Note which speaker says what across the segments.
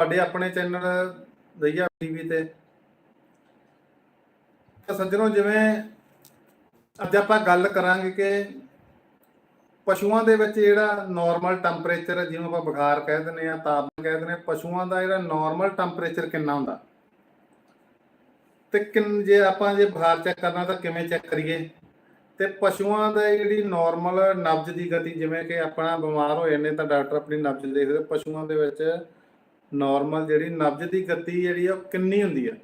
Speaker 1: ਤੁਹਾਡੇ ਆਪਣੇ ਚੈਨਲ ਦਈਆ ਟੀਵੀ ਤੇ। ਤਾਂ ਸੱਜਣੋ, ਜਿਵੇਂ ਅੱਜ ਆਪਾਂ ਗੱਲ ਕਰਾਂਗੇ ਕਿ ਪਸ਼ੂਆਂ ਦੇ ਵਿੱਚ ਜਿਹੜਾ ਨਾਰਮਲ ਟੈਂਪਰੇਚਰ ਜਿਹਨੂੰ ਆਪਾਂ ਬੁਖਾਰ ਕਹਿ ਦਿੰਦੇ ਆ ਤਾਪਮਾਨ ਕਹਿ ਦਿੰਦੇ ਆ ਪਸ਼ੂਆਂ ਦਾ ਜਿਹੜਾ ਨਾਰਮਲ ਟੈਂਪਰੇਚਰ ਕਿੰਨਾ ਹੁੰਦਾ? ਤੇ ਕਿੰਨ, ਜੇ ਆਪਾਂ ਜੇ ਬੁਖਾਰ ਚੈੱਕ ਕਰਨਾ ਤਾਂ ਕਿਵੇਂ ਚੈੱਕ ਕਰੀਏ? ਤੇ ਪਸ਼ੂਆਂ ਦਾ ਜਿਹੜੀ ਨਾਰਮਲ ਨਬਜ਼ ਦੀ ਗਤੀ, ਜਿਵੇਂ ਕਿ ਆਪਣਾ ਬਿਮਾਰ ਹੋ ਜਾਂਦੇ ਤਾਂ ਡਾਕਟਰ ਆਪਣੀ ਨਬਜ਼ ਦੇਖਦੇ, ਪਸ਼ੂਆਂ ਦੇ ਵਿੱਚ ਨਾਰਮਲ ਜਿਹੜੀ ਨਬਜ਼ ਦੀ ਗਤੀ ਜਿਹੜੀ ਆ ਉਹ ਕਿੰਨੀ ਹੁੰਦੀ ਆ?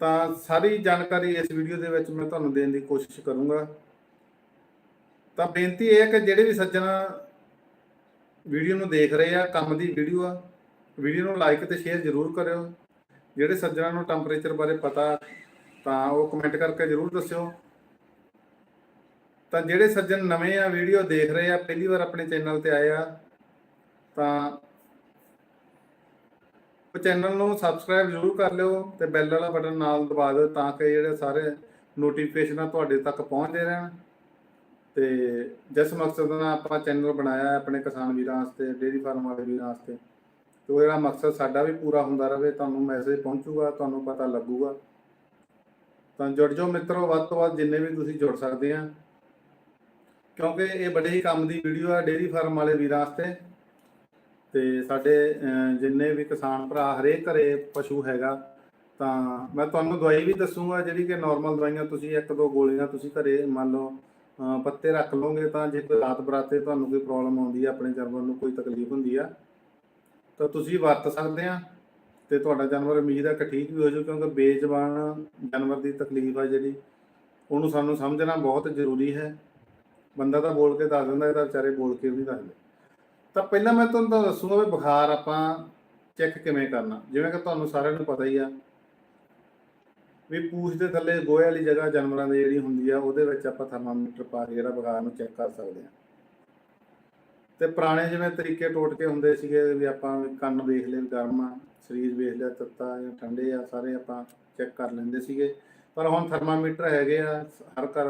Speaker 1: ਤਾਂ ਸਾਰੀ ਜਾਣਕਾਰੀ ਇਸ ਵੀਡੀਓ ਦੇ ਵਿੱਚ ਮੈਂ ਤੁਹਾਨੂੰ ਦੇਣ ਦੀ ਕੋਸ਼ਿਸ਼ ਕਰੂੰਗਾ। ਤਾਂ ਬੇਨਤੀ ਇਹ ਹੈ ਕਿ ਜਿਹੜੇ ਵੀ ਸੱਜਣ ਵੀਡੀਓ ਨੂੰ ਦੇਖ ਰਹੇ ਆ, ਕੰਮ ਦੀ ਵੀਡੀਓ ਆ ਵੀਡੀਓ ਨੂੰ ਲਾਈਕ ਤੇ ਸ਼ੇਅਰ ਜ਼ਰੂਰ ਕਰਿਓ। ਜਿਹੜੇ ਸੱਜਣਾਂ ਨੂੰ ਟੈਂਪਰੇਚਰ ਬਾਰੇ ਪਤਾ, ਤਾਂ ਉਹ ਕਮੈਂਟ ਕਰਕੇ ਜ਼ਰੂਰ ਦੱਸਿਓ। ਤਾਂ ਜਿਹੜੇ ਸੱਜਣ ਨਵੇਂ ਆ ਵੀਡੀਓ ਦੇਖ ਰਹੇ ਆ, ਪਹਿਲੀ ਵਾਰ ਆਪਣੇ ਚੈਨਲ ਤੇ ਆਏ ਆ, ਤਾਂ ਚੈਨਲ ਨੂੰ ਸਬਸਕ੍ਰਾਈਬ ਜ਼ਰੂਰ ਕਰ ਲਿਓ ਤੇ ਬੈਲ ਵਾਲਾ ਬਟਨ ਨਾਲ ਦਬਾ ਦਿਓ ਤਾਂ ਕਿ ਜਿਹੜੇ ਸਾਰੇ ਨੋਟੀਫਿਕੇਸ਼ਨਾਂ ਤੁਹਾਡੇ ਤੱਕ ਪਹੁੰਚਦੇ ਰਹਿਣ। ਤੇ ਜਿਸ ਮਕਸਦ ਨਾਲ ਆਪਾਂ ਚੈਨਲ ਬਣਾਇਆ ਹੈ ਆਪਣੇ ਕਿਸਾਨ ਵੀਰਾਂ ਵਾਸਤੇ, ਡੇਅਰੀ ਫਾਰਮ ਵਾਲੇ ਵੀਰਾਂ ਵਾਸਤੇ, ਤੇ ਉਹ ਜਿਹੜਾ ਮਕਸਦ ਸਾਡਾ ਵੀ ਪੂਰਾ ਹੁੰਦਾ ਰਹੇ ਤੁਹਾਨੂੰ ਮੈਸੇਜ ਪਹੁੰਚੂਗਾ, ਤੁਹਾਨੂੰ ਪਤਾ ਲੱਗੂਗਾ। ਤਾਂ ਜੁੜ ਜਾਓ ਮਿੱਤਰੋ, ਵੱਧ ਤੋਂ ਵੱਧ ਜਿੰਨੇ ਵੀ ਤੁਸੀਂ ਜੁੜ ਸਕਦੇ ਆ। ਕਿਉਂਕਿ ਇਹ ਬੜੇ ਹੀ ਕੰਮ ਦੀ ਵੀਡੀਓ ਆ ਡੇਅਰੀ ਫਾਰਮ ਵਾਲੇ ਵੀਰਾਂ ਵਾਸਤੇ। ਤੇ ਸਾਡੇ ਜਿੰਨੇ ਵੀ ਕਿਸਾਨ ਭਰਾ ਹਰੇਕ ਘਰੇ ਪਸ਼ੂ ਹੈਗਾ, ਤਾਂ ਮੈਂ ਤੁਹਾਨੂੰ ਦਵਾਈ ਵੀ ਦੱਸੂਗਾ ਜਿਹੜੀ ਕਿ ਨਾਰਮਲ ਦਵਾਈਆਂ ਤੁਸੀਂ ਇੱਕ ਦੋ ਗੋਲੀਆਂ ਤੁਸੀਂ ਘਰੇ ਮੰਨ ਲਓ ਪੱਤੇ ਰੱਖ ਲਓਗੇ ਤਾਂ ਜੇ ਕੋਈ ਰਾਤ ਬਰਾਤੇ ਤੁਹਾਨੂੰ ਕੋਈ ਪ੍ਰੋਬਲਮ ਆਉਂਦੀ ਹੈ ਆਪਣੇ ਜਾਨਵਰ ਨੂੰ ਕੋਈ ਤਕਲੀਫ ਹੁੰਦੀ ਆ, ਤਾਂ ਤੁਸੀਂ ਵਰਤ ਸਕਦੇ ਆ ਤੇ ਤੁਹਾਡਾ ਜਾਨਵਰ ਉਮੀਦ ਹੈ ਕਿ ਠੀਕ ਵੀ ਹੋ ਜਾਊ, ਕਿਉਂਕਿ ਬੇਜ਼ਬਾਨ ਜਾਨਵਰ ਦੀ ਤਕਲੀਫ ਆ ਜਿਹੜੀ, ਉਹਨੂੰ ਸਾਨੂੰ ਸਮਝਣਾ ਬਹੁਤ ਜ਼ਰੂਰੀ ਹੈ। ਬੰਦਾ ਤਾਂ ਬੋਲ ਕੇ ਦੱਸ ਦਿੰਦਾ ਇਹਦਾ ਵਿਚਾਰੇ ਬੋਲ ਕੇ ਵੀ ਨਹੀਂ ਦੱਸਦੇ ਤਾਂ ਪਹਿਲਾਂ ਮੈਂ ਤੁਹਾਨੂੰ ਤਾਂ ਦੱਸੂਗਾ ਵੀ ਬੁਖਾਰ ਆਪਾਂ ਚੈੱਕ ਕਿਵੇਂ ਕਰਨਾ। ਜਿਵੇਂ ਕਿ ਤੁਹਾਨੂੰ ਸਾਰਿਆਂ ਨੂੰ ਪਤਾ ਹੀ ਆ ਵੀ ਪੂਛ ਦੇ ਥੱਲੇ ਗੋਹੇ ਵਾਲੀ ਜਗ੍ਹਾ ਜਾਨਵਰਾਂ ਦੀ ਜਿਹੜੀ ਹੁੰਦੀ ਆ, ਉਹਦੇ ਵਿੱਚ ਆਪਾਂ ਥਰਮਾਮੀਟਰ ਪਾ ਕੇ ਜਿਹੜਾ ਬੁਖਾਰ ਨੂੰ ਚੈੱਕ ਕਰ ਸਕਦੇ ਆ। ਤੇ ਪੁਰਾਣੇ ਜਿਵੇਂ ਤਰੀਕੇ ਟੋਟਕੇ ਹੁੰਦੇ ਸੀਗੇ ਵੀ ਆਪਾਂ ਵੀ ਕੰਨ ਵੇਖ ਲਏ, ਗਰਮ ਆ, ਸਰੀਰ ਵੇਖ ਲਿਆ, ਤੱਤਾ ਜਾਂ ਠੰਡੇ ਆ, ਸਾਰੇ ਆਪਾਂ ਚੈੱਕ ਕਰ ਲੈਂਦੇ ਸੀਗੇ। ਪਰ ਹੁਣ ਥਰਮਾਮੀਟਰ ਹੈਗੇ ਆ, ਹਰ ਘਰ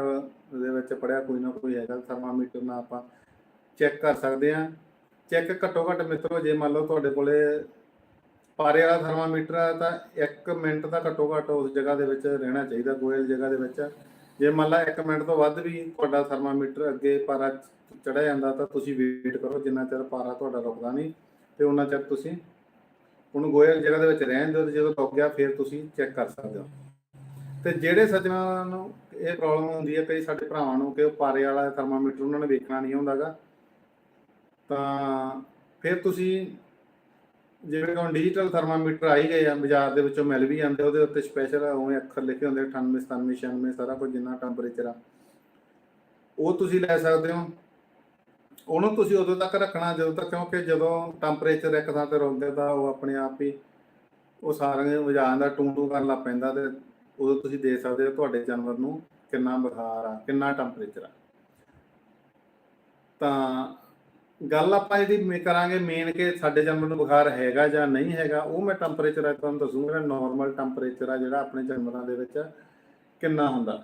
Speaker 1: ਦੇ ਵਿੱਚ ਪੜਿਆ ਕੋਈ ਨਾ ਕੋਈ ਹੈਗਾ ਥਰਮਾਮੀਟਰ ਨਾਲ ਆਪਾਂ ਚੈੱਕ ਕਰ ਸਕਦੇ ਆ। ਚੈੱਕ ਘੱਟੋ ਘੱਟ ਮਿੱਤਰੋ ਜੇ ਮੰਨ ਲਓ ਤੁਹਾਡੇ ਕੋਲੇ ਪਾਰੇ ਵਾਲਾ ਥਰਮਾਮੀਟਰ ਆ ਤਾਂ 1 ਮਿੰਟ ਦਾ ਘੱਟੋ ਘੱਟ ਉਸ ਜਗ੍ਹਾ ਦੇ ਵਿੱਚ ਰਹਿਣਾ ਚਾਹੀਦਾ, ਗੋਇਲ ਜਗ੍ਹਾ ਦੇ ਵਿੱਚ। ਜੇ ਮੰਨ ਲਾ 1 ਮਿੰਟ ਤੋਂ ਵੱਧ ਵੀ ਤੁਹਾਡਾ ਥਰਮਾਮੀਟਰ ਅੱਗੇ ਪਾਰਾ ਚੜਿਆ ਜਾਂਦਾ ਤਾਂ ਤੁਸੀਂ ਵੇਟ ਕਰੋ, ਜਿੰਨਾ ਚਿਰ ਪਾਰਾ ਤੁਹਾਡਾ ਰੁਕਦਾ ਨਹੀਂ ਤੇ ਉਹਨਾਂ ਚਿਰ ਤੁਸੀਂ ਉਹਨੂੰ ਗੋਇਲ ਜਗ੍ਹਾ ਦੇ ਵਿੱਚ ਰਹਿਣ ਦਿਓ ਤੇ ਜਦੋਂ ਰੁਕ ਗਿਆ ਫਿਰ ਤੁਸੀਂ ਚੈੱਕ ਕਰ ਸਕਦੇ ਹੋ। ਤੇ ਜਿਹੜੇ ਸੱਜਣਾਂ ਨੂੰ ਇਹ ਪ੍ਰੋਬਲਮ ਹੁੰਦੀ ਹੈ, ਕਈ ਸਾਡੇ ਭਰਾਵਾਂ ਨੂੰ ਕਿ ਉਹ ਪਾਰੇ ਵਾਲਾ ਥਰਮਾਮੀਟਰ ਉਹਨਾਂ ਨੇ ਵੇਖਣਾ ਨਹੀਂ ਹੁੰਦਾਗਾ ਤਾਂ ਫਿਰ ਤੁਸੀਂ ਜਿਵੇਂ ਹੁਣ ਡਿਜੀਟਲ ਥਰਮਾਮੀਟਰ ਆਈ ਗਏ ਆ, ਬਾਜ਼ਾਰ ਦੇ ਵਿੱਚੋਂ ਮਿਲ ਵੀ ਜਾਂਦੇ ਉਹਦੇ ਉੱਤੇ ਸਪੈਸ਼ਲ ਉਵੇਂ ਅੱਖਰ ਲਿਖੇ ਹੁੰਦੇ 98 97 96 ਸਾਰਾ ਕੁਝ ਜਿੰਨਾ ਟੈਂਪਰੇਚਰ ਆ। ਉਹ ਤੁਸੀਂ ਲੈ ਸਕਦੇ ਹੋ। ਉਹਨੂੰ ਤੁਸੀਂ ਉਦੋਂ ਤੱਕ ਰੱਖਣਾ, ਜਦੋਂ ਤੱਕ ਕਿਉਂਕਿ ਜਦੋਂ ਟੈਂਪਰੇਚਰ ਇੱਕ ਥਾਂ ਤੇ ਰੁਕ ਤਾਂ ਉਹ ਆਪਣੇ ਆਪ ਹੀ ਉਹ ਸਾਰਿਆਂ ਵਜਾਣ ਦਾ ਟੂੰ ਟੂੰ ਕਰਨ ਲੱਗ ਪੈਂਦਾ ਤੇ ਉਦੋਂ ਤੁਸੀਂ ਦੇ ਸਕਦੇ ਹੋ ਤੁਹਾਡੇ ਜਾਨਵਰ ਨੂੰ ਕਿੰਨਾ ਬੁਖਾਰ ਆ, ਕਿੰਨਾ ਟੈਂਪਰੇਚਰ ਆ। ਤਾਂ ਗੱਲ ਆਪਾਂ ਇਹਦੀ ਮੇ- ਕਰਾਂਗੇ ਮੇਨ ਕਿ ਸਾਡੇ ਜਨਮ ਨੂੰ ਬੁਖਾਰ ਹੈਗਾ ਜਾਂ ਨਹੀਂ ਹੈਗਾ, ਉਹ ਮੈਂ ਟੈਂਪਰੇਚਰ ਤੁਹਾਨੂੰ ਦੱਸੂਗਾ ਨਾਰਮਲ ਟੈਂਪਰੇਚਰ ਆ ਜਿਹੜਾ ਆਪਣੇ ਜਾਨਵਰਾਂ ਦੇ ਵਿੱਚ ਕਿੰਨਾ ਹੁੰਦਾ।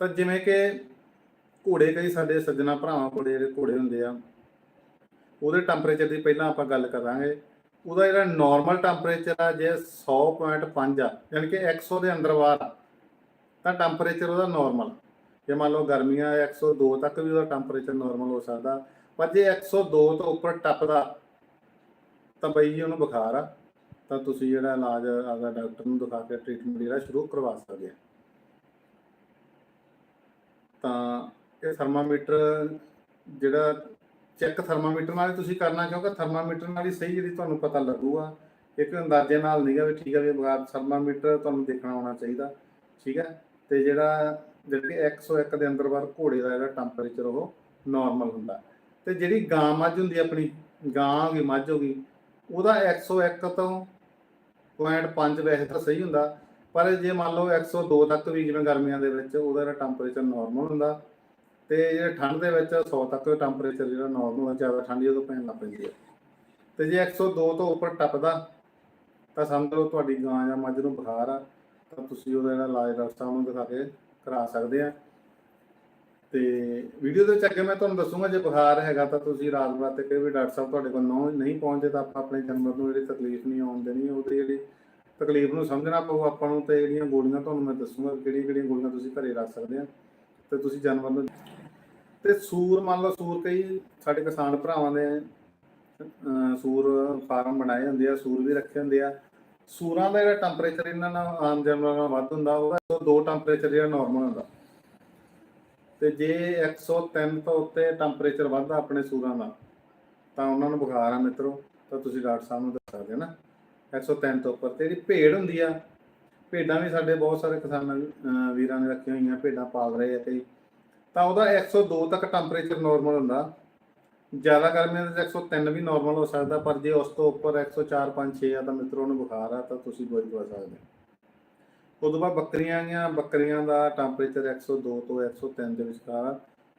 Speaker 1: ਤਾਂ ਜਿਵੇਂ ਕਿ ਘੋੜੇ ਕਈ ਸਾਡੇ ਸੱਜਣਾ ਭਰਾਵਾਂ ਕੋਲ ਜਿਹੜੇ ਘੋੜੇ ਹੁੰਦੇ ਆ, ਉਹਦੇ ਟੈਂਪਰੇਚਰ ਦੀ ਪਹਿਲਾਂ ਆਪਾਂ ਗੱਲ ਕਰਾਂਗੇ। ਉਹਦਾ ਜਿਹੜਾ ਨਾਰਮਲ ਟੈਂਪਰੇਚਰ ਆ, ਜੇ 100.5 ਆ ਯਾਨੀ ਕਿ 100 ਦੇ ਅੰਦਰ ਬਾਹਰ ਆ, ਤਾਂ ਟੈਂਪਰੇਚਰ ਉਹਦਾ ਨਾਰਮਲ ਜੇ ਮੰਨ ਲਓ ਗਰਮੀਆਂ 102 ਤੱਕ ਵੀ ਉਹਦਾ ਟੈਂਪਰੇਚਰ ਨਾਰਮਲ ਹੋ ਸਕਦਾ ਪਰ ਜੇ 102 ਤੋਂ ਉੱਪਰ ਟੱਪਦਾ, ਤਾਂ ਬਈ ਜੀ ਉਹਨੂੰ ਬੁਖਾਰ ਆ। ਤਾਂ ਤੁਸੀਂ ਜਿਹੜਾ ਇਲਾਜ ਆਪਦਾ ਡਾਕਟਰ ਨੂੰ ਦਿਖਾ ਕੇ ਟ੍ਰੀਟਮੈਂਟ ਜਿਹੜਾ ਸ਼ੁਰੂ ਕਰਵਾ ਸਕਦੇ ਆ। ਤਾਂ ਇਹ ਥਰਮਾਮੀਟਰ ਜਿਹੜਾ ਚੈੱਕ ਥਰਮਾਮੀਟਰ ਨਾਲ ਹੀ ਤੁਸੀਂ ਕਰਨਾ, ਕਿਉਂਕਿ ਥਰਮਾਮੀਟਰ ਨਾਲ ਹੀ ਸਹੀ ਜਿਹੜੀ ਤੁਹਾਨੂੰ ਪਤਾ ਲੱਗੂਗਾ। ਇੱਕ ਅੰਦਾਜ਼ੇ ਨਾਲ ਨਹੀਂਗਾ ਵੀ ਠੀਕ ਆ ਵੀ ਬੁਖਾਰ ਥਰਮਾਮੀਟਰ ਤੁਹਾਨੂੰ ਦੇਖਣਾ ਆਉਣਾ ਚਾਹੀਦਾ, ਠੀਕ ਹੈ ਤੇ ਜਿਹੜਾ, ਜਿਹੜੀ ਕਿ 101 ਦੇ ਅੰਦਰ ਬਾਹਰ ਘੋੜੇ ਦਾ ਜਿਹੜਾ ਟੈਂਪਰੇਚਰ ਉਹ ਨਾਰਮਲ ਹੁੰਦਾ। ਤੇ ਜਿਹੜੀ ਗਾਂ ਮੱਝ ਹੁੰਦੀ ਆਪਣੀ, ਗਾਂ ਹੋ ਗਈ, ਮੱਝ ਹੋ ਗਈ, ਉਹਦਾ 101 ਤੋਂ 0.5 ਵੈਸੇ ਤਾਂ ਸਹੀ ਹੁੰਦਾ, ਪਰ ਜੇ ਮੰਨ ਲਓ 102 ਤੱਕ ਵੀ ਜਿਵੇਂ ਗਰਮੀਆਂ ਦੇ ਵਿੱਚ ਉਹਦਾ ਜਿਹੜਾ ਟੈਂਪਰੇਚਰ ਨਾਰਮਲ ਹੁੰਦਾ ਤੇ ਜਿਹੜੇ ਠੰਡ ਦੇ ਵਿੱਚ 100 ਤੱਕ ਦਾ ਟੈਂਪਰੇਚਰ ਜਿਹੜਾ ਨਾਰਮਲ ਹੁੰਦਾ, ਜ਼ਿਆਦਾ ਠੰਡੀ ਉਦੋਂ ਪੈਣ ਲੱਗ ਪੈਂਦੀ ਹੈ ਤੇ ਜੇ 102 ਤੋਂ ਉੱਪਰ ਟੱਪਦਾ, ਤਾਂ ਸਮਝ ਲਓ ਤੁਹਾਡੀ ਗਾਂ ਜਾਂ ਮੱਝ ਨੂੰ ਬੁਖਾਰ ਆ, ਤਾਂ ਤੁਸੀਂ ਉਹਦਾ ਜਿਹੜਾ ਇਲਾਜ ਡਾਕਟਰ ਸਾਹਿਬ ਨੂੰ ਦਿਖਾ ਕੇ ਕਰਾ ਸਕਦੇ ਆ। ਤੇ ਵੀਡੀਓ ਦੇ ਵਿੱਚ ਅੱਗੇ ਮੈਂ ਤੁਹਾਨੂੰ ਦੱਸੂਗਾ, ਜੇ ਬੁਖਾਰ ਹੈਗਾ ਤਾਂ ਤੁਸੀਂ ਰਾਤ ਬਰਾਤੇ ਕਈ ਵੀ ਡਾਕਟਰ ਸਾਹਿਬ ਤੁਹਾਡੇ ਕੋਲ ਨੋ- ਨਹੀਂ ਪਹੁੰਚਦੇ ਤਾਂ ਆਪਾਂ ਆਪਣੇ ਜਾਨਵਰ ਨੂੰ ਜਿਹੜੀ ਤਕਲੀਫ ਨਹੀਂ ਆਉਣ ਦੇਣੀ, ਉਹਦੀ ਜਿਹੜੀ ਤਕਲੀਫ ਨੂੰ ਸਮਝਣਾ ਪਊ। ਆਪਾਂ ਨੂੰ ਤੇ ਜਿਹੜੀਆਂ ਗੋਲੀਆਂ ਤੁਹਾਨੂੰ ਮੈਂ ਦੱਸੂਗਾ ਕਿਹੜੀਆਂ ਕਿਹੜੀਆਂ ਗੋਲੀਆਂ ਤੁਸੀਂ ਘਰੇ ਰੱਖ ਸਕਦੇ ਆ ਤੇ ਤੁਸੀਂ ਜਾਨਵਰ ਨੂੰ ਤੇ ਸੂਰ, ਮੰਨ ਲਓ ਸੂਰ ਕਈ ਸਾਡੇ ਕਿਸਾਨ ਭਰਾਵਾਂ ਨੇ ਸੂਰ ਫਾਰਮ ਬਣਾਏ ਹੁੰਦੇ ਆ, ਸੂਰ ਵੀ ਰੱਖੇ ਹੁੰਦੇ ਆ। ਸੂਰਾਂ ਦਾ ਜਿਹੜਾ ਟੈਂਪਰੇਚਰ ਇਹਨਾਂ ਨਾਲ ਆਮ ਜਾਨਵਰਾਂ ਨਾਲ ਵੱਧ ਹੁੰਦਾ, ਉਹਦਾ ਦੋ ਟੈਂਪਰੇਚਰ ਜਿਹੜਾ ਨਾਰਮਲ ਹੁੰਦਾ। ਤੇ ਜੇ 103 ਤੋਂ ਉੱਤੇ ਟੈਂਪਰੇਚਰ ਵੱਧਦਾ ਆਪਣੇ ਸੂਰਾਂ ਦਾ, ਤਾਂ ਉਹਨਾਂ ਨੂੰ ਬੁਖਾਰ ਆ ਮਿੱਤਰੋ, ਤਾਂ ਤੁਸੀਂ ਡਾਕਟਰ ਸਾਹਿਬ ਨੂੰ ਦੱਸ ਸਕਦੇ ਹੋ ਨਾ। 103 ਤੋਂ ਉੱਪਰ ਤੇ ਜਿਹੜੀ ਭੇਡ ਹੁੰਦੀ ਆ। ਭੇਡਾਂ ਵੀ ਸਾਡੇ ਬਹੁਤ ਸਾਰੇ ਕਿਸਾਨਾਂ ਵੀਰਾਂ ਨੇ ਰੱਖੀਆਂ ਹੋਈਆਂ, ਭੇਡਾਂ ਪਾਲ ਰਹੇ ਆ ਕਈ ਤਾਂ ਉਹਦਾ 102 ਤੱਕ ਟੈਂਪਰੇਚਰ ਨਾਰਮਲ ਹੁੰਦਾ। ਜ਼ਿਆਦਾ ਗਰਮੀਆਂ ਦੇ ਵਿੱਚ 103 ਵੀ ਨਾਰਮਲ ਹੋ ਸਕਦਾ, ਪਰ ਜੇ ਉਸ ਤੋਂ ਉੱਪਰ 104 5 6 ਆ, ਤਾਂ ਮਿੱਤਰੋ ਨੂੰ ਬੁਖਾਰ ਆ, ਤਾਂ ਤੁਸੀਂ ਦਵਾਈ ਦਵਾ ਸਕਦੇ ਹੋ। ਉਦੋਂ ਬਾਅਦ ਬੱਕਰੀਆਂ ਆਈਆਂ, ਬੱਕਰੀਆਂ ਦਾ ਟੈਂਪਰੇਚਰ 102 ਤੋਂ 103 ਦੇ ਵਿਚਕਾਰ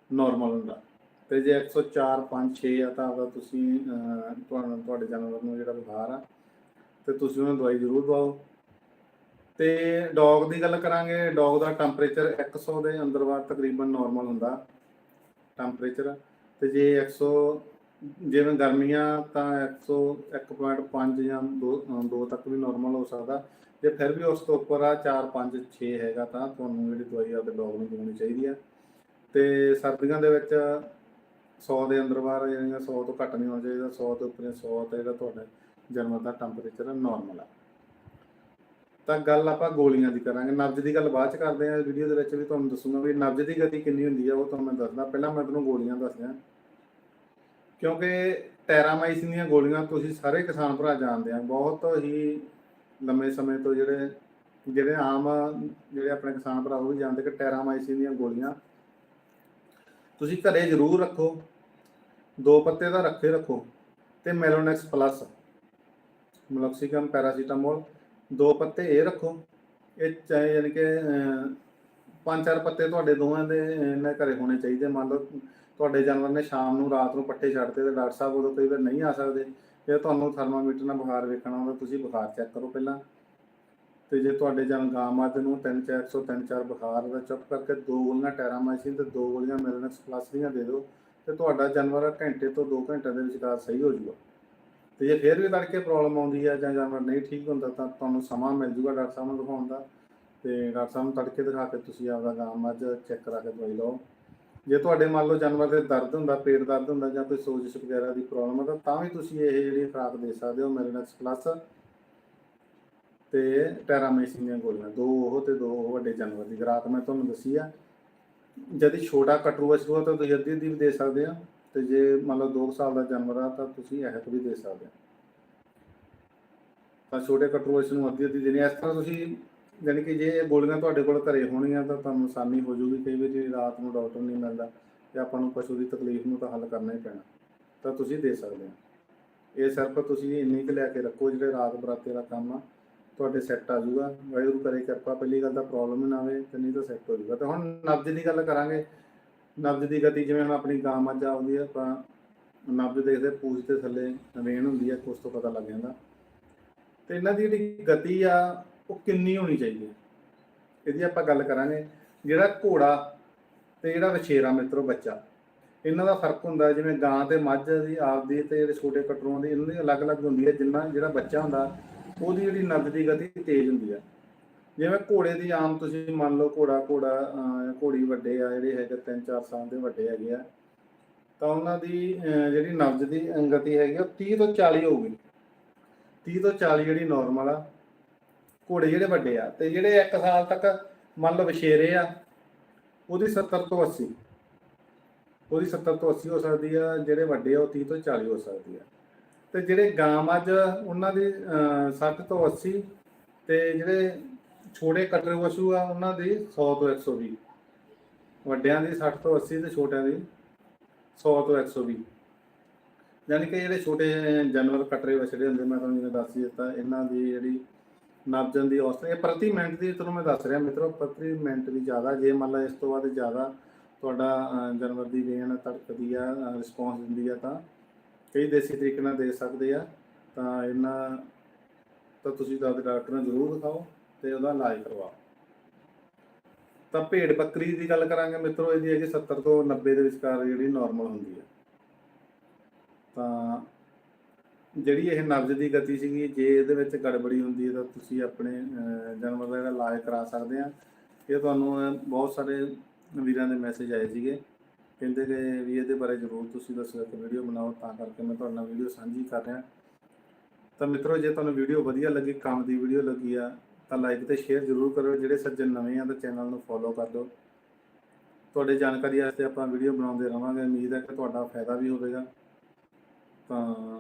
Speaker 1: ਨਾਰਮਲ ਹੁੰਦਾ। ਤੇ ਜੇ 104 5 6 ਆ ਤਾਂ ਆਪਦਾ ਤੁਸੀਂ ਤੁਹਾਨੂੰ, ਤੁਹਾਡੇ ਜਾਨਵਰ ਨੂੰ ਜਿਹੜਾ ਬੁਖਾਰ ਆ, ਤੇ ਤੁਸੀਂ ਉਹਨੂੰ ਦਵਾਈ ਜ਼ਰੂਰ ਦਵਾਓ। ਤੇ ਡੌਗ ਦੀ ਗੱਲ ਕਰਾਂਗੇ ਡੌਗ ਦਾ ਟੈਂਪਰੇਚਰ 100 ਦੇ ਅੰਦਰ ਬਾਹਰ ਤਕਰੀਬਨ ਨਾਰਮਲ ਹੁੰਦਾ ਟੈਂਪਰੇਚਰ ਤੇ ਜੇ 100 ਜਿਵੇਂ ਗਰਮੀਆਂ ਤਾਂ 100 1.5 ਜਾਂ 2 2 ਤੱਕ ਵੀ ਨਾਰਮਲ ਹੋ ਸਕਦਾ। ਜੇ ਫਿਰ ਵੀ ਉਸ ਤੋਂ ਉੱਪਰ ਆ 4 5 6 ਹੈਗਾ ਤਾਂ ਤੁਹਾਨੂੰ ਜਿਹੜੀ ਦਵਾਈ ਆਪਦੇ ਡੌਗ ਨੂੰ ਦੇਣੀ ਚਾਹੀਦੀ ਆ। ਤੇ ਸਰਦੀਆਂ ਦੇ ਵਿੱਚ 100 ਦੇ ਅੰਦਰ ਬਾਹਰ ਜਿਹੜੀਆਂ 100 ਤੋਂ ਘੱਟ ਨਹੀਂ ਹੋਣਾ ਚਾਹੀਦਾ। 100 ਤੋਂ ਉੱਪਰ 100 ਤੇ ਜਿਹੜਾ ਤੁਹਾਡਾ ਜਨਮ ਦਾ ਟੈਂਪਰੇਚਰ ਨਾਰਮਲ ਆ। ਤਾਂ ਗੱਲ ਆਪਾਂ ਗੋਲੀਆਂ ਦੀ ਕਰਾਂਗੇ। ਨਬਜ਼ ਦੀ ਗੱਲ ਬਾਅਦ ਚ ਕਰਦੇ ਆ। ਵੀਡੀਓ ਦੇ ਵਿੱਚ ਵੀ ਤੁਹਾਨੂੰ ਦੱਸੂਗਾ ਵੀ ਨਬਜ਼ ਦੀ ਗਤੀ ਕਿੰਨੀ ਹੁੰਦੀ ਆ, ਉਹ ਤੁਹਾਨੂੰ ਮੈਂ ਦੱਸਦਾ। ਪਹਿਲਾਂ ਮੈਂ ਤੁਹਾਨੂੰ ਗੋਲੀਆਂ ਦੱਸਦਾ। ਕਿਉਂਕਿ ਟੈਰਾਮਾਈਸਿਨ ਦੀਆਂ ਗੋਲੀਆਂ ਤੁਸੀਂ ਸਾਰੇ ਕਿਸਾਨ ਭਰਾ ਜਾਣਦੇ ਆ, ਬਹੁਤ ਹੀ ਲੰਮੇ ਸਮੇਂ ਤੋਂ ਜਿਹੜੇ ਜਿਹੜੇ ਆਮ ਜਿਹੜੇ ਆਪਣੇ ਕਿਸਾਨ ਭਰਾ ਉਹ ਵੀ ਜਾਣਦੇ ਕਿ ਟੈਰਾਮਾਈਸਿਨ ਦੀਆਂ ਗੋਲੀਆਂ। ਤੁਸੀਂ ਘਰੇ ਜ਼ਰੂਰ ਰੱਖੋ, ਦੋ ਪੱਤੇ ਦਾ ਰੱਖੇ ਰੱਖੋ ਤੇ ਮੈਲੋਨੈਕਸ ਪਲੱਸ, ਮਲੋਕਸੀਕਮ ਪੈਰਾਸੀਟਾਮੋਲ, ਦੋ ਪੱਤੇ ਇਹ ਰੱਖੋ। ਇਹ ਚਾਹੇ ਯਾਨੀ ਕਿ ਪੰਜ ਚਾਰ ਪੱਤੇ ਤੁਹਾਡੇ ਦੋਵਾਂ ਦੇ ਇਹਨਾਂ ਘਰੇ ਹੋਣੇ ਚਾਹੀਦੇ। ਮੰਨ ਲਓ ਤੁਹਾਡੇ ਜਾਨਵਰ ਨੇ ਸ਼ਾਮ ਨੂੰ ਰਾਤ ਨੂੰ ਪੱਠੇ ਛੱਡਦੇ ਤੇ ਡਾਕਟਰ ਸਾਹਿਬ ਉਦੋਂ ਕਈ ਵਾਰ ਨਹੀਂ ਆ ਸਕਦੇ। ਜੇ ਤੁਹਾਨੂੰ ਥਰਮਾਮੀਟਰ ਨਾਲ ਬੁਖਾਰ ਵੇਖਣਾ ਹੁੰਦਾ ਤੁਸੀਂ ਬੁਖਾਰ ਚੈੱਕ ਕਰੋ ਪਹਿਲਾਂ। ਤੇ ਜੇ ਤੁਹਾਡੇ ਜਨ ਗਾਂ ਮੱਝ ਨੂੰ 3 4 103 4 ਬੁਖਾਰ ਦਾ ਚੁੱਪ ਕਰਕੇ ਦੋ ਗੋਲੀਆਂ ਟੈਰਾਮਾਈਸਿਨ ਤੇ ਦੋ ਗੋਲੀਆਂ ਮਿਲਨੈਕਸ ਪਲੱਸ ਦੀਆਂ ਦੇ ਦਿਓ ਤੇ ਤੁਹਾਡਾ ਜਾਨਵਰ ਘੰਟੇ ਤੋਂ 2 ਘੰਟੇ ਦੇ ਵਿਚਕਾਰ ਸਹੀ ਹੋ ਜਾਊਗਾ ਤੇ ਜੇ ਫਿਰ ਵੀ ਤੜਕੇ ਪ੍ਰੋਬਲਮ ਆਉਂਦੀ ਹੈ ਜਾਂ ਜਾਨਵਰ ਨਹੀਂ ਠੀਕ ਹੁੰਦਾ, ਤਾਂ ਤੁਹਾਨੂੰ ਸਮਾਂ ਮਿਲ ਜੂਗਾ ਡਾਕਟਰ ਸਾਹਿਬ ਨੂੰ ਦਿਖਾਉਣ ਦਾ। ਤੇ ਡਾਕਟਰ ਸਾਹਿਬ ਨੂੰ ਤੜਕੇ ਦਿਖਾ ਕੇ ਤੁਸੀਂ ਆਪਦਾ ਗਾਂ ਮੱਝ ਚੈੱਕ ਕਰਾ ਕੇ ਦਵਾਈ ਲਓ। ਜੇ ਤੁਹਾਡੇ ਮੰਨ ਲਓ ਜਾਨਵਰ ਦੇ ਦਰਦ ਹੁੰਦਾ, ਪੇਟ ਦਰਦ ਹੁੰਦਾ ਜਾਂ ਕੋਈ ਸੋਜਿਸ਼ ਵਗੈਰਾ ਦੀ ਪ੍ਰੋਬਲਮ ਹੈ ਤਾਂ ਵੀ ਤੁਸੀਂ ਇਹ ਜਿਹੜੀ ਖੁਰਾਕ ਦੇ ਸਕਦੇ ਹੋ ਮੈਰੀਨੈਕਸ ਪਲੱਸ ਤੇ ਟੈਰਾਮੇਸਿਨ ਦੀਆਂ ਗੋਲੀਆਂ। ਦੋ ਉਹ ਤੇ ਦੋ ਉਹ ਵੱਡੇ ਜਾਨਵਰ ਦੀ। ਖੁਰਾਕ ਮੈਂ ਤੁਹਾਨੂੰ ਦੱਸੀ ਆ, ਜਦ ਛੋਟਾ ਕਟਰੂ ਵਸ਼ਰੂ ਆ, ਤਾਂ ਤੁਸੀਂ ਅੱਧੀ ਅੱਧੀ ਵੀ ਦੇ ਸਕਦੇ ਆ। ਤੇ ਜੇ ਮੰਨ ਲਓ 2 ਸਾਲ ਦਾ ਜਾਨਵਰ ਆ, ਤਾਂ ਤੁਸੀਂ ਇਹਤ ਵੀ ਦੇ ਸਕਦੇ ਆ। ਤਾਂ ਛੋਟੇ ਕਟਰੂ ਵਸ਼ਰੂ ਨੂੰ ਅੱਧੀ ਅੱਧੀ ਦੇਣੀ ਇਸ ਤਰ੍ਹਾਂ ਤੁਸੀਂ ਯਾਨੀ ਕਿ ਜੇ ਇਹ ਗੋਲੀਆਂ ਤੁਹਾਡੇ ਕੋਲ ਘਰੇ ਹੋਣੀਆਂ ਤਾਂ ਤੁਹਾਨੂੰ ਆਸਾਨੀ ਹੋ ਜੂਗੀ ਕਈ ਵਾਰੀ ਰਾਤ ਨੂੰ ਡਾਕਟਰ ਨਹੀਂ ਮਿਲਦਾ ਤੇ ਆਪਾਂ ਨੂੰ ਪਸ਼ੂ ਦੀ ਤਕਲੀਫ ਨੂੰ ਤਾਂ ਹੱਲ ਕਰਨਾ ਹੀ ਪੈਣਾ, ਤਾਂ ਤੁਸੀਂ ਦੇ ਸਕਦੇ ਹੋ। ਇਹ ਸਿਰਫ ਤੁਸੀਂ ਇੰਨੀ ਕੁ ਲੈ ਕੇ ਰੱਖੋ ਜਿਹੜੇ ਰਾਤ ਬਰਾਤੇ ਦਾ ਕੰਮ ਆ, ਤੁਹਾਡੇ ਸੈੱਟ ਆ ਜੂਗਾ ਵਾਹਿਗੁਰੂ ਕਰੇ ਕਿਰਪਾ, ਪਹਿਲੀ ਗੱਲ ਤਾਂ ਪ੍ਰੋਬਲਮ ਹੀ ਨਾ ਆਵੇ, ਤੇ ਨਹੀਂ ਤਾਂ ਸੈੱਟ ਹੋ ਜੂਗਾ ਤੇ ਹੁਣ ਨਬਜ਼ ਦੀ ਗੱਲ ਕਰਾਂਗੇ, ਨਬਜ਼ ਦੀ ਗਤੀ ਜਿਵੇਂ ਹੁਣ ਆਪਣੀ ਗਾਂ ਮੱਝ ਆਉਂਦੀ ਆ, ਆਪਾਂ ਨਬਜ਼ ਦੇਖਦੇ ਪੂਛ ਦੇ ਥੱਲੇ ਵੇਨ ਹੁੰਦੀ ਆ ਉਸ ਤੋਂ ਪਤਾ ਲੱਗ ਜਾਂਦਾ। ਤੇ ਇਹਨਾਂ ਦੀ ਜਿਹੜੀ ਗਤੀ ਆ ਉਹ ਕਿੰਨੀ ਹੋਣੀ ਚਾਹੀਦੀ ਹੈ? ਇਹਦੀ ਆਪਾਂ ਗੱਲ ਕਰਾਂਗੇ। ਜਿਹੜਾ ਘੋੜਾ ਤੇ ਜਿਹੜਾ ਵਛੇਰਾ ਮਿੱਤਰੋ ਬੱਚਾ, ਇਹਨਾਂ ਦਾ ਫ਼ਰਕ ਹੁੰਦਾ ਜਿਵੇਂ ਗਾਂ ਤੇ ਮੱਝ ਦੀ, ਆਪਦੀ ਤੇ ਜਿਹੜੇ ਛੋਟੇ ਕਟਰੋਂ ਦੀ, ਇਹਨਾਂ ਦੀ ਅਲੱਗ-ਅਲੱਗ ਹੁੰਦੀ ਹੈ। ਜਿੰਨਾ ਜਿਹੜਾ ਬੱਚਾ ਹੁੰਦਾ, ਉਹਦੀ ਜਿਹੜੀ ਨਬਜ਼ ਦੀ ਗਤੀ ਤੇਜ਼ ਹੁੰਦੀ ਆ ਜਿਵੇਂ ਘੋੜੇ ਦੀ ਆਮ ਤੁਸੀਂ ਮੰਨ ਲਓ ਘੋੜਾ ਘੋੜਾ ਘੋੜੀ ਵੱਡੇ ਆ, ਜਿਹੜੇ ਹੈਗੇ 3-4 ਸਾਲ ਦੇ ਵੱਡੇ ਹੈਗੇ ਆ, ਤਾਂ ਉਹਨਾਂ ਦੀ ਜਿਹੜੀ ਨਬਜ਼ ਦੀ ਗਤੀ ਹੈਗੀ ਉਹ 30 ਤੋਂ 40 ਹੋਊਗੀ 30 ਤੋਂ 40 ਜਿਹੜੀ ਨਾਰਮਲ ਆ ਘੋੜੇ ਜਿਹੜੇ ਵੱਡੇ ਆ ਤੇ ਜਿਹੜੇ 1 ਸਾਲ ਤੱਕ ਮੰਨ ਲਓ ਵਿਸ਼ੇਰੇ ਆ ਉਹਦੀ 70 ਤੋਂ 80 ਉਹਦੀ 70 ਤੋਂ 80 ਹੋ ਸਕਦੀ ਆ ਜਿਹੜੇ ਵੱਡੇ ਆ ਉਹ 30 ਤੋਂ 40 ਹੋ ਸਕਦੀ ਆ। ਤੇ ਜਿਹੜੇ ਗਾਂ ਮੱਝ ਉਹਨਾਂ ਦੀ ਅਹ, 60 ਤੋਂ 80 ਤੇ ਜਿਹੜੇ ਛੋਟੇ ਕਟਰ ਪਸ਼ੂ ਆ ਉਹਨਾਂ ਦੀ 100 ਤੋਂ 120 ਵੱਡਿਆਂ ਦੀ 60 ਤੋਂ 80 ਤੇ ਛੋਟਿਆਂ ਦੀ 100 ਤੋਂ 120 ਯਾਨੀ ਕਿ ਜਿਹੜੇ ਛੋਟੇ ਜਾਨਵਰ ਕਟਰੇ ਵਛੜੇ ਹੁੰਦੇ ਮੈਂ ਤੁਹਾਨੂੰ ਜਿਵੇਂ ਦੱਸ ਦਿੱਤਾ ਇਹਨਾਂ ਦੀ ਜਿਹੜੀ ਨਬਜਨ ਦੀ ਔਸਤ ਇਹ ਪ੍ਰਤੀ ਮਿੰਟ ਦੀ ਤੁਹਾਨੂੰ ਮੈਂ ਦੱਸ ਰਿਹਾ ਮਿੱਤਰੋ ਪ੍ਰਤੀ ਮਿੰਟ ਦੀ ਜ਼ਿਆਦਾ। ਜੇ ਮੰਨ ਲਾ ਇਸ ਤੋਂ ਬਾਅਦ ਜ਼ਿਆਦਾ ਤੁਹਾਡਾ ਅਹ, ਜਾਨਵਰ ਦੀ ਵੇਨ ਧੜਕਦੀ ਆ ਰਿਸਪੌਂਸ ਦਿੰਦੀ ਆ ਤਾਂ ਕਈ ਦੇਸੀ ਤਰੀਕੇ ਨਾਲ ਦੇ ਸਕਦੇ ਆ। ਤਾਂ ਇਹਨਾਂ ਤਾਂ ਤੁਸੀਂ ਤਾਂ ਡਾਕਟਰ ਨੂੰ ਜ਼ਰੂਰ ਦਿਖਾਓ ਤੇ ਉਹਦਾ ਇਲਾਜ ਕਰਵਾਓ। ਤਾਂ ਭੇਡ ਬੱਕਰੀ ਦੀ ਗੱਲ ਕਰਾਂਗੇ ਮਿੱਤਰੋ ਇਹਦੀ ਹੈਗੀ 70 ਤੋਂ 90 ਦੇ ਵਿਚਕਾਰ ਜਿਹੜੀ ਨਾਰਮਲ ਹੁੰਦੀ ਹੈ ਤਾਂ ਜਿਹੜੀ ਇਹ ਨਬਜ਼ ਦੀ ਗਤੀ ਸੀਗੀ ਜੇ ਇਹਦੇ ਵਿੱਚ ਗੜਬੜੀ ਹੁੰਦੀ ਹੈ ਤਾਂ ਤੁਸੀਂ ਆਪਣੇ ਅਹ, ਜਾਨਵਰ ਦਾ ਜਿਹੜਾ ਇਲਾਜ ਕਰਾ ਸਕਦੇ ਆ। ਇਹ ਤੁਹਾਨੂੰ ਬਹੁਤ ਸਾਰੇ ਵੀਰਾਂ ਦੇ ਮੈਸੇਜ ਆਏ ਸੀਗੇ। ਕਹਿੰਦੇ ਕਿ ਵੀ ਇਹਦੇ ਬਾਰੇ ਜ਼ਰੂਰ ਤੁਸੀਂ ਦੱਸੋ ਇੱਕ ਵੀਡੀਓ ਬਣਾਓ ਤਾਂ ਕਰਕੇ ਮੈਂ ਤੁਹਾਡੇ ਨਾਲ ਵੀਡੀਓ ਸਾਂਝੀ ਕਰ ਰਿਹਾ। ਤਾਂ ਮਿੱਤਰੋ ਜੇ ਤੁਹਾਨੂੰ ਵੀਡੀਓ ਵਧੀਆ ਲੱਗੀ ਕੰਮ ਦੀ ਵੀਡੀਓ ਲੱਗੀ ਆ ਤਾਂ ਲਾਈਕ ਤੇ ਸ਼ੇਅਰ ਜ਼ਰੂਰ ਕਰੋ ਜਿਹੜੇ ਸੱਜਣ ਨਵੇਂ ਆ ਤਾਂ ਚੈਨਲ ਨੂੰ ਫੋਲੋ ਕਰ ਲਓ ਤੁਹਾਡੇ ਜਾਣਕਾਰੀ ਵਾਸਤੇ ਆਪਾਂ ਵੀਡੀਓ ਬਣਾਉਂਦੇ ਰਵਾਂਗੇ। ਉਮੀਦ ਹੈ ਕਿ ਤੁਹਾਡਾ ਫਾਇਦਾ ਵੀ ਹੋਵੇਗਾ। ਤਾਂ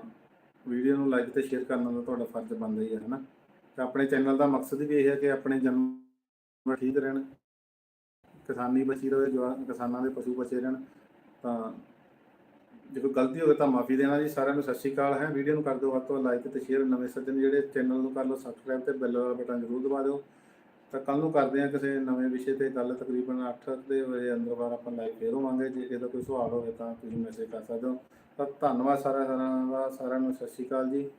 Speaker 1: ਵੀਡੀਓ ਨੂੰ ਲਾਈਕ ਤੇ ਸ਼ੇਅਰ ਕਰਨਾ ਦਾ ਤੁਹਾਡਾ ਫਰਜ਼ ਬਣਦਾ ਹੀ ਹੈ ਹਨਾ? ਤੇ ਆਪਣੇ ਚੈਨਲ ਦਾ ਮਕਸਦ ਵੀ ਇਹ ਹੈ ਕਿ ਆਪਣੇ ਜਨਮ ਠੀਕ ਰਹਿਣ, ਕਿਸਾਨੀ ਬਚੀ ਰਹੇ, ਜਵਾ, ਕਿਸਾਨਾਂ ਦੇ ਪਸ਼ੂ ਬਚੇ ਰਹਿਣ। ਤਾਂ ਜੇ ਕੋਈ ਗਲਤੀ ਹੋਵੇ ਤਾਂ ਮਾਫੀ ਦੇਣਾ ਜੀ। ਸਾਰਿਆਂ ਨੂੰ ਸਤਿ ਸ਼੍ਰੀ ਅਕਾਲ ਹੈ। ਵੀਡੀਓ ਨੂੰ ਕਰ ਦਿਓ ਵੱਧ ਤੋਂ ਲਾਈਕ ਤੇ ਸ਼ੇਅਰ ਨਵੇਂ ਸੱਜਣ ਜਿਹੜੇ ਚੈਨਲ ਨੂੰ ਕਰ ਲਓ ਸਬਸਕ੍ਰਾਈਬ ਤੇ ਬੈਲ ਵਾਲਾ ਬਟਨ ਜ਼ਰੂਰ ਦਬਾ ਦਿਓ। ਤਾਂ ਕੱਲ ਨੂੰ ਕਰਦੇ ਹਾਂ ਕਿਸੇ ਨਵੇਂ ਵਿਸ਼ੇ ਤੇ ਗੱਲ। ਤਕਰੀਬਨ 8 ਦੇ ਵਜੇ ਅੰਦਰ ਬਾਅਦ ਆਪਾਂ ਲਾਈਵ ਫੇਰ ਹੋਵਾਂਗੇ। ਜੇ ਇਹਦਾ ਕੋਈ ਸਵਾਲ ਹੋਵੇ ਤਾਂ ਤੁਸੀਂ ਮੈਸੇਜ ਕਰ ਸਕਦੇ ਹੋ। ਤਾਂ ਧੰਨਵਾਦ ਸਾਰਿਆਂ ਸਾਰਿਆਂ ਦਾ ਸਾਰਿਆਂ ਨੂੰ ਸਤਿ ਸ਼੍ਰੀ ਅਕਾਲ ਜੀ।